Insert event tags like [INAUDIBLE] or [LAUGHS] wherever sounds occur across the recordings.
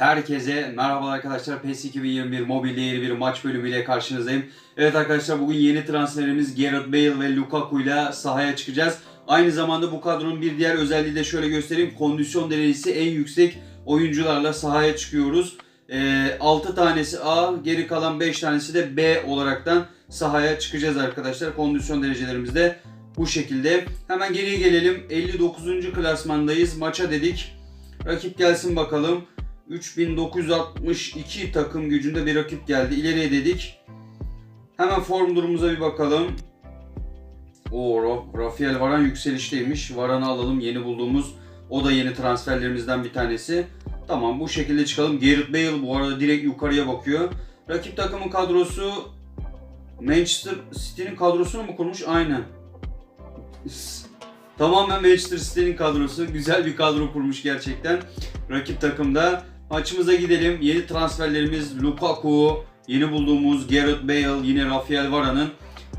Herkese merhaba arkadaşlar. PES 2021 mobilde yeni bir maç bölümüyle karşınızdayım. Evet arkadaşlar bugün yeni transferimiz Gareth Bale ve Lukaku ile sahaya çıkacağız. Aynı zamanda bu kadronun bir diğer özelliği de şöyle göstereyim. Kondisyon derecesi en yüksek oyuncularla sahaya çıkıyoruz. Ee, 6 tanesi A, geri kalan 5 tanesi de B olaraktan sahaya çıkacağız arkadaşlar. Kondisyon derecelerimiz de bu şekilde. Hemen geriye gelelim. 59. klasmandayız. Maça dedik. Rakip gelsin bakalım. 3962 takım gücünde bir rakip geldi. İleriye dedik. Hemen form durumumuza bir bakalım. O Ra- Rafael Varan yükselişteymiş. Varan'ı alalım yeni bulduğumuz. O da yeni transferlerimizden bir tanesi. Tamam bu şekilde çıkalım. Gareth Bale bu arada direkt yukarıya bakıyor. Rakip takımın kadrosu Manchester City'nin kadrosunu mu kurmuş? Aynen. Tamamen Manchester City'nin kadrosu. Güzel bir kadro kurmuş gerçekten. Rakip takımda. Maçımıza gidelim. Yeni transferlerimiz Lukaku, yeni bulduğumuz Gareth Bale, yine Rafael Vara'nın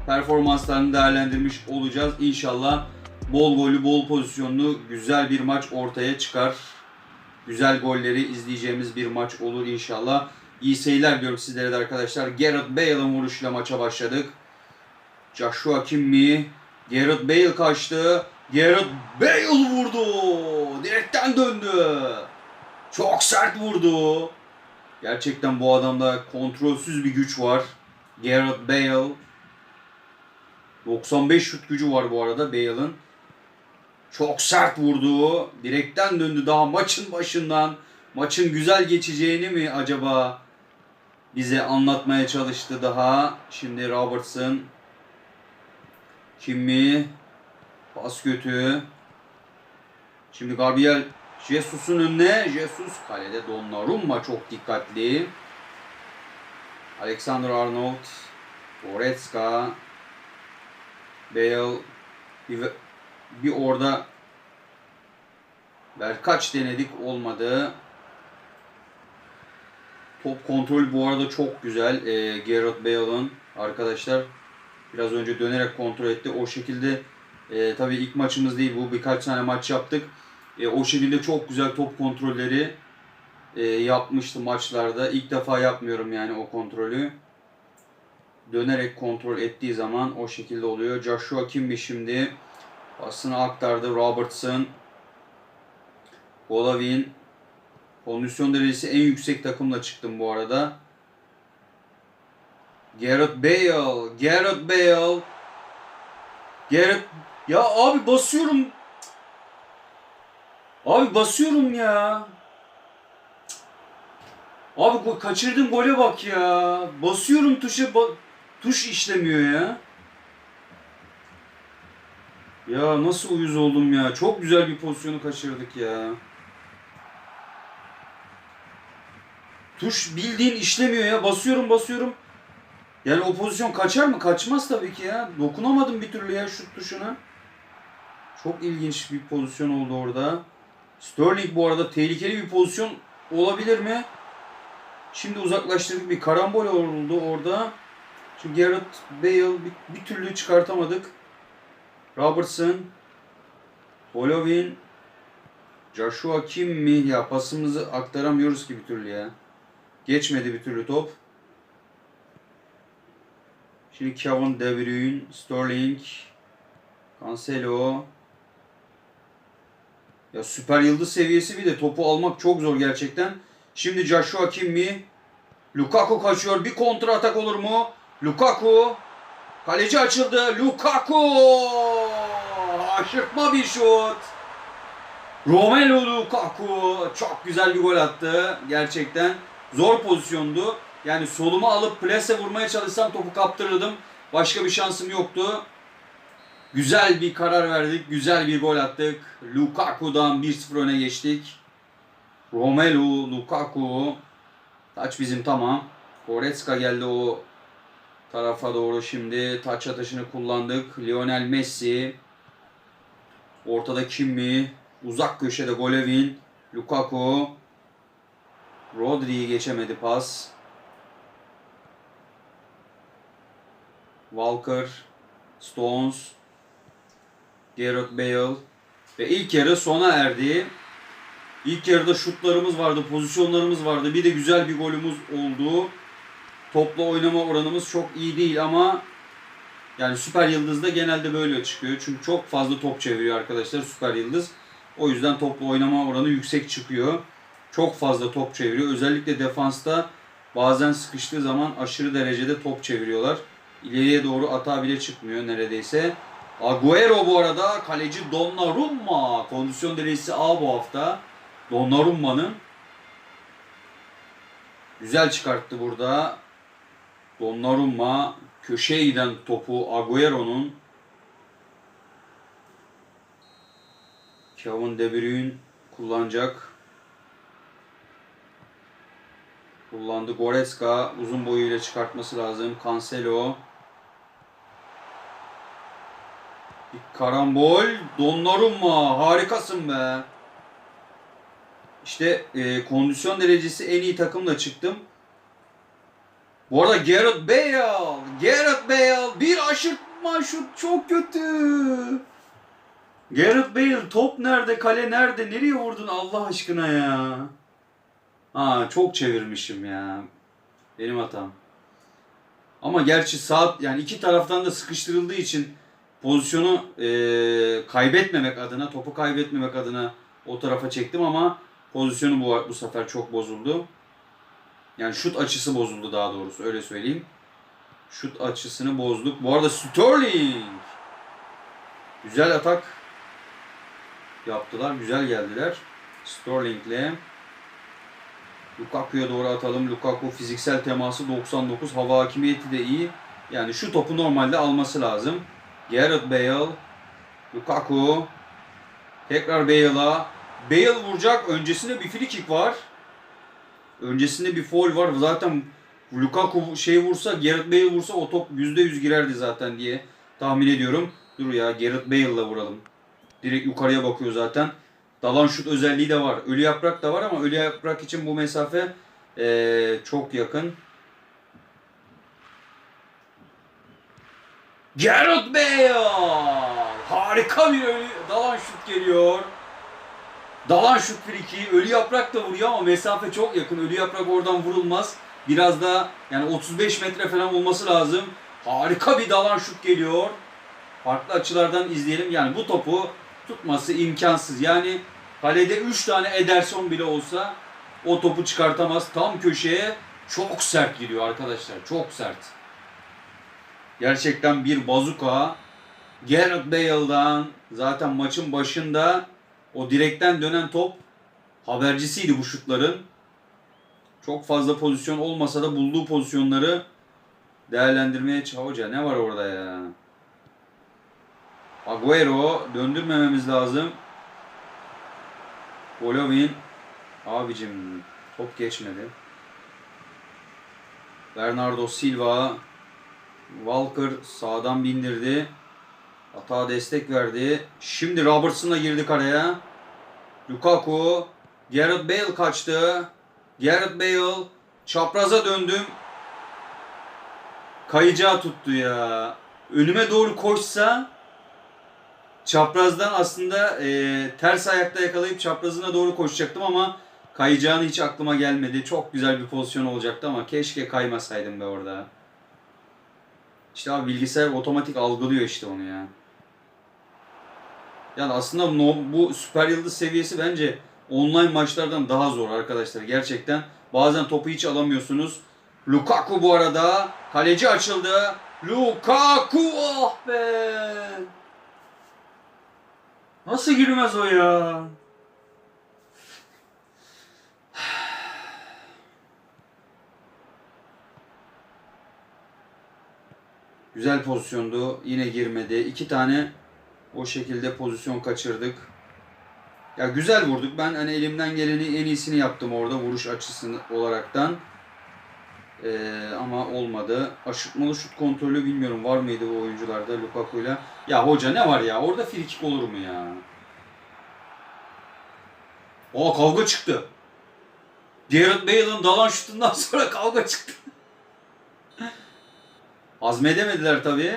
performanslarını değerlendirmiş olacağız. İnşallah bol gollü, bol pozisyonlu güzel bir maç ortaya çıkar. Güzel golleri izleyeceğimiz bir maç olur inşallah. İyi seyirler diliyorum sizlere de arkadaşlar. Gareth Bale'ın vuruşuyla maça başladık. Joshua Kimmich, Gareth Bale kaçtı. Gareth Bale vurdu. Direkten döndü. Çok sert vurdu. Gerçekten bu adamda kontrolsüz bir güç var. Gareth Bale. 95 şut gücü var bu arada Bale'ın. Çok sert vurdu. Direkten döndü daha maçın başından. Maçın güzel geçeceğini mi acaba bize anlatmaya çalıştı daha. Şimdi Robertson. Kimi? Pas kötü. Şimdi Gabriel Jesus'un önüne. Jesus kalede Donnarumma çok dikkatli. Alexander Arnold. Goretzka. Bale. Bir, bir orada Berkaç denedik olmadı. Top kontrol bu arada çok güzel. E, Gareth Bale'ın arkadaşlar biraz önce dönerek kontrol etti. O şekilde e, tabii ilk maçımız değil bu birkaç tane maç yaptık. E, o şekilde çok güzel top kontrolleri e, yapmıştı maçlarda. İlk defa yapmıyorum yani o kontrolü. Dönerek kontrol ettiği zaman o şekilde oluyor. Joshua Kimmich şimdi pasını aktardı. Robertson Golovin kondisyon derecesi en yüksek takımla çıktım bu arada. Gareth Bale, Gareth Bale. Gareth ya abi basıyorum. Abi basıyorum ya. Abi kaçırdığım gole bak ya. Basıyorum tuşa ba- tuş işlemiyor ya. Ya nasıl uyuz oldum ya. Çok güzel bir pozisyonu kaçırdık ya. Tuş bildiğin işlemiyor ya. Basıyorum basıyorum. Yani o pozisyon kaçar mı? Kaçmaz tabii ki ya. Dokunamadım bir türlü ya şut tuşuna. Çok ilginç bir pozisyon oldu orada. Sterling bu arada tehlikeli bir pozisyon olabilir mi? Şimdi uzaklaştırdık bir karambol oldu orada. Şimdi Gareth Bale bir, bir türlü çıkartamadık. Robertson, Golovin, Joshua Kimmich ya pasımızı aktaramıyoruz ki bir türlü ya. Geçmedi bir türlü top. Şimdi Kevin De Bruyne, Sterling, Cancelo. Ya süper yıldız seviyesi bir de topu almak çok zor gerçekten. Şimdi Joshua Kimmich, Lukaku kaçıyor. Bir kontra atak olur mu? Lukaku. Kaleci açıldı. Lukaku. Aşırtma bir şut. Romelu Lukaku çok güzel bir gol attı. Gerçekten zor pozisyondu. Yani soluma alıp plase vurmaya çalışsam topu kaptırırdım. Başka bir şansım yoktu. Güzel bir karar verdik. Güzel bir gol attık. Lukaku'dan 1-0 öne geçtik. Romelu Lukaku. Taç bizim tamam. Goretzka geldi o tarafa doğru şimdi. Taç atışını kullandık. Lionel Messi. Ortada Kimi. Uzak köşede Golovin. Lukaku. Rodri'yi geçemedi pas. Walker. Stones. Gareth Bale. Ve ilk yarı sona erdi. İlk yarıda şutlarımız vardı, pozisyonlarımız vardı. Bir de güzel bir golümüz oldu. Topla oynama oranımız çok iyi değil ama yani Süper Yıldız'da genelde böyle çıkıyor. Çünkü çok fazla top çeviriyor arkadaşlar Süper Yıldız. O yüzden topla oynama oranı yüksek çıkıyor. Çok fazla top çeviriyor. Özellikle defansta bazen sıkıştığı zaman aşırı derecede top çeviriyorlar. İleriye doğru atağa bile çıkmıyor neredeyse. Agüero bu arada kaleci Donnarumma. Kondisyon derecesi A bu hafta. Donnarumma'nın. Güzel çıkarttı burada. Donnarumma köşeye giden topu Agüero'nun Kevin De Bruyne kullanacak. Kullandı. Goretzka uzun boyuyla çıkartması lazım. Cancelo. Bir karambol. Donnarumma. Harikasın be. İşte e, kondisyon derecesi en iyi takımla çıktım. Bu arada Gareth Bale. Gareth Bale. Bir aşırtma şut çok kötü. Gareth Bale top nerede? Kale nerede? Nereye vurdun Allah aşkına ya? Ha çok çevirmişim ya. Benim hatam. Ama gerçi saat yani iki taraftan da sıkıştırıldığı için pozisyonu e, kaybetmemek adına, topu kaybetmemek adına o tarafa çektim ama pozisyonu bu, bu sefer çok bozuldu. Yani şut açısı bozuldu daha doğrusu öyle söyleyeyim. Şut açısını bozduk. Bu arada Sterling güzel atak yaptılar. Güzel geldiler. Sterling'le Lukaku'ya doğru atalım. Lukaku fiziksel teması 99. Hava hakimiyeti de iyi. Yani şu topu normalde alması lazım. Gareth Bale. Lukaku. Tekrar Bale'a. Bale vuracak. Öncesinde bir free kick var. Öncesinde bir foul var. Zaten Lukaku şey vursa, Gareth Bale vursa o top %100 girerdi zaten diye tahmin ediyorum. Dur ya Gareth Bale'la vuralım. Direkt yukarıya bakıyor zaten. Dalan şut özelliği de var. Ölü yaprak da var ama ölü yaprak için bu mesafe eee, çok yakın. Gareth Bale! Harika bir ölü dalan şut geliyor. Dalan şut friki. Ölü yaprak da vuruyor ama mesafe çok yakın. Ölü yaprak oradan vurulmaz. Biraz da yani 35 metre falan olması lazım. Harika bir dalan şut geliyor. Farklı açılardan izleyelim. Yani bu topu tutması imkansız. Yani kalede 3 tane Ederson bile olsa o topu çıkartamaz. Tam köşeye çok sert gidiyor arkadaşlar. Çok sert. Gerçekten bir bazuka. Gareth Bale'dan zaten maçın başında o direkten dönen top habercisiydi bu şutların. Çok fazla pozisyon olmasa da bulduğu pozisyonları değerlendirmeye hoca ne var orada ya? Agüero döndürmememiz lazım. Golovin abicim top geçmedi. Bernardo Silva Walker sağdan bindirdi. Hata destek verdi. Şimdi Robertson'la girdik araya. Lukaku. Gareth Bale kaçtı. Gareth Bale. Çapraza döndüm. Kayacağı tuttu ya. Önüme doğru koşsa çaprazdan aslında e, ters ayakta yakalayıp çaprazına doğru koşacaktım ama kayacağını hiç aklıma gelmedi. Çok güzel bir pozisyon olacaktı ama keşke kaymasaydım be orada. İşte abi bilgisayar otomatik algılıyor işte onu ya. Yani aslında no, bu süper yıldız seviyesi bence online maçlardan daha zor arkadaşlar. Gerçekten bazen topu hiç alamıyorsunuz. Lukaku bu arada kaleci açıldı. Lukaku ah be. Nasıl girmez o ya? Güzel pozisyondu. Yine girmedi. İki tane o şekilde pozisyon kaçırdık. Ya güzel vurduk. Ben hani elimden geleni en iyisini yaptım orada vuruş açısını olaraktan. Ee, ama olmadı. Aşırtmalı şut kontrolü bilmiyorum var mıydı bu oyuncularda Lukaku'yla. Ya hoca ne var ya? Orada frikik olur mu ya? Aa kavga çıktı. Gareth Bale'ın dalan şutundan [LAUGHS] sonra kavga çıktı. Azmedemediler tabii.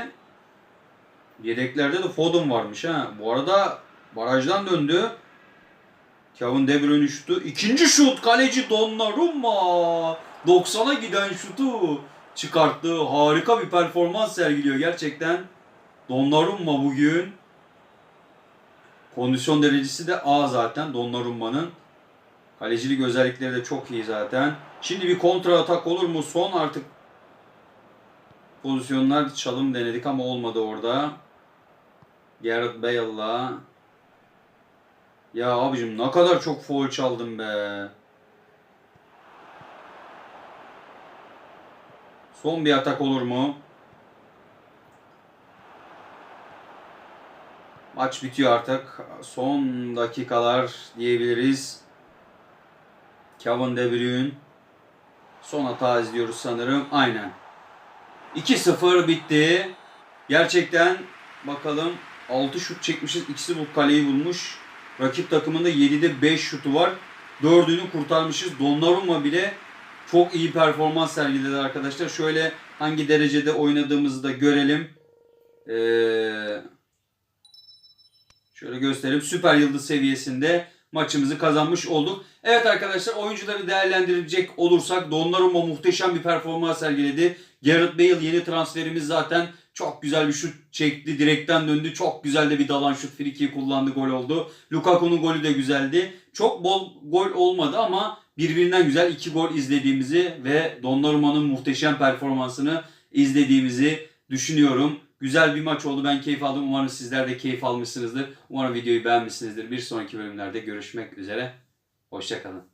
Yedeklerde de Foden varmış ha. Bu arada barajdan döndü. Kevin De Bruyne şutu. İkinci şut kaleci Donnarumma. 90'a giden şutu çıkarttı. Harika bir performans sergiliyor gerçekten. Donnarumma bugün. Kondisyon derecesi de A zaten Donnarumma'nın. Kalecilik özellikleri de çok iyi zaten. Şimdi bir kontra atak olur mu? Son artık pozisyonlar çalım denedik ama olmadı orada. Gareth Bale'la. Ya abicim ne kadar çok foul çaldım be. Son bir atak olur mu? Maç bitiyor artık. Son dakikalar diyebiliriz. Kevin De Bruyne. Son hata izliyoruz sanırım. Aynen. 2-0 bitti. Gerçekten bakalım 6 şut çekmişiz. İkisi bu kaleyi bulmuş. Rakip takımında 7'de 5 şutu var. 4'ünü kurtarmışız. Donnarumma bile çok iyi performans sergiledi arkadaşlar. Şöyle hangi derecede oynadığımızı da görelim. Ee, şöyle göstereyim. Süper yıldız seviyesinde maçımızı kazanmış olduk. Evet arkadaşlar oyuncuları değerlendirecek olursak Donnarumma muhteşem bir performans sergiledi. Gareth Bale yeni transferimiz zaten çok güzel bir şut çekti. Direkten döndü. Çok güzel de bir dalan şut. Frikiyi kullandı. Gol oldu. Lukaku'nun golü de güzeldi. Çok bol gol olmadı ama birbirinden güzel iki gol izlediğimizi ve Donnarumma'nın muhteşem performansını izlediğimizi düşünüyorum. Güzel bir maç oldu. Ben keyif aldım. Umarım sizler de keyif almışsınızdır. Umarım videoyu beğenmişsinizdir. Bir sonraki bölümlerde görüşmek üzere. Hoşçakalın.